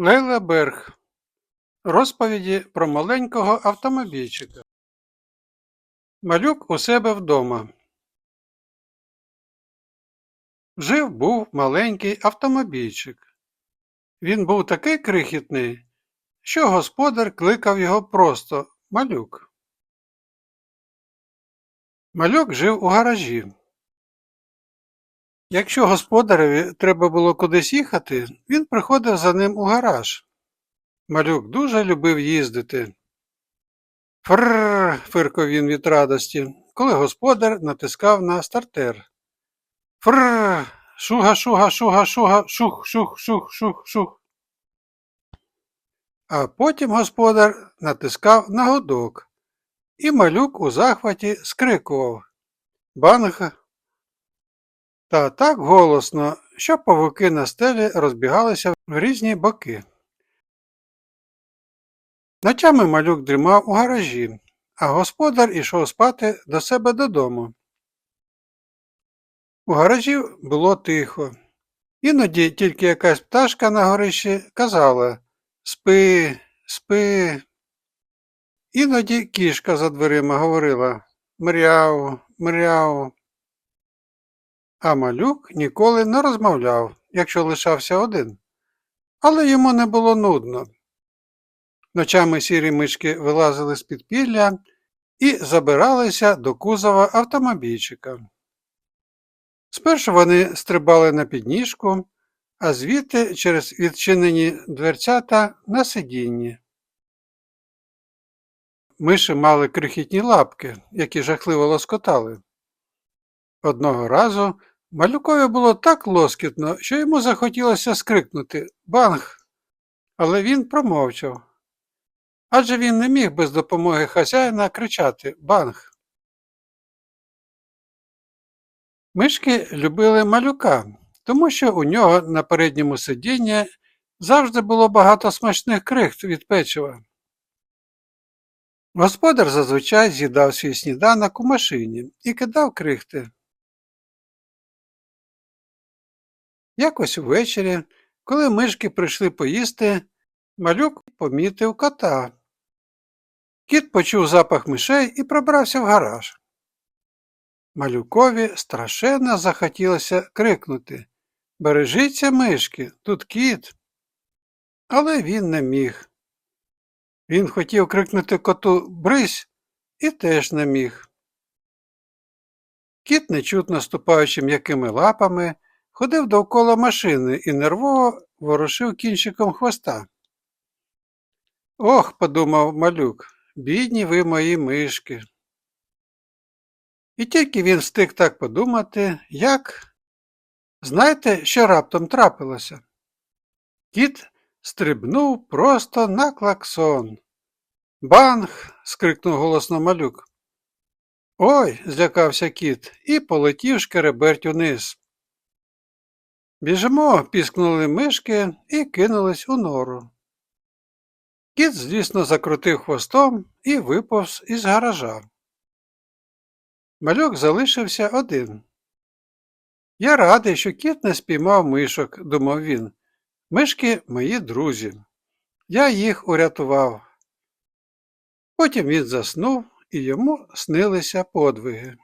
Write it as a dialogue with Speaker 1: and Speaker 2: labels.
Speaker 1: Лейла Берг. Розповіді про маленького автомобільчика. Малюк у себе вдома. Жив був маленький автомобільчик. Він був такий крихітний, що господар кликав його просто малюк. Малюк жив у гаражі. Якщо господареві треба було кудись їхати, він приходив за ним у гараж. Малюк дуже любив їздити. Фрррр, фиркав він від радості, коли господар натискав на стартер. Фрррр, шуга, шуга, шуга, шуга, шух, шух, шух, шух, шух. А потім господар натискав на гудок, і малюк у захваті скрикував Банг. Та так голосно, що павуки на стелі розбігалися в різні боки. Ночами малюк дрімав у гаражі, а господар ішов спати до себе додому. У гаражі було тихо. Іноді тільки якась пташка на горищі казала Спи, спи. Іноді кішка за дверима говорила Мряу, мряу. А малюк ніколи не розмовляв, якщо лишався один. Але йому не було нудно. Ночами сірі мишки вилазили з підпілля і забиралися до кузова автомобільчика. Спершу вони стрибали на підніжку, а звідти через відчинені дверцята на сидінні. Миші мали крихітні лапки, які жахливо лоскотали. Одного разу малюкові було так лоскітно, що йому захотілося скрикнути Банг! Але він промовчав. Адже він не міг без допомоги хазяїна кричати Банг. Мишки любили малюка, тому що у нього на передньому сидінні завжди було багато смачних крихт від печива. Господар зазвичай з'їдав свій сніданок у машині і кидав крихти. Якось увечері, коли мишки прийшли поїсти, малюк помітив кота. Кіт почув запах мишей і пробрався в гараж. Малюкові страшенно захотілося крикнути Бережіться, мишки, тут кіт. Але він не міг. Він хотів крикнути коту Брись і теж не міг. Кіт, нечутно ступаючи м'якими лапами, ходив довкола машини і нервово ворушив кінчиком хвоста. Ох, подумав малюк, бідні ви мої мишки. І тільки він встиг так подумати, як. Знаєте, що раптом трапилося? Кіт стрибнув просто на клаксон. Банг. скрикнув голосно малюк. Ой, злякався кіт і полетів шкереберть униз. Біжимо, піскнули мишки і кинулись у нору. Кіт, звісно, закрутив хвостом і виповз із гаража. Малюк залишився один. Я радий, що кіт не спіймав мишок, думав він. Мишки мої друзі. Я їх урятував. Потім він заснув і йому снилися подвиги.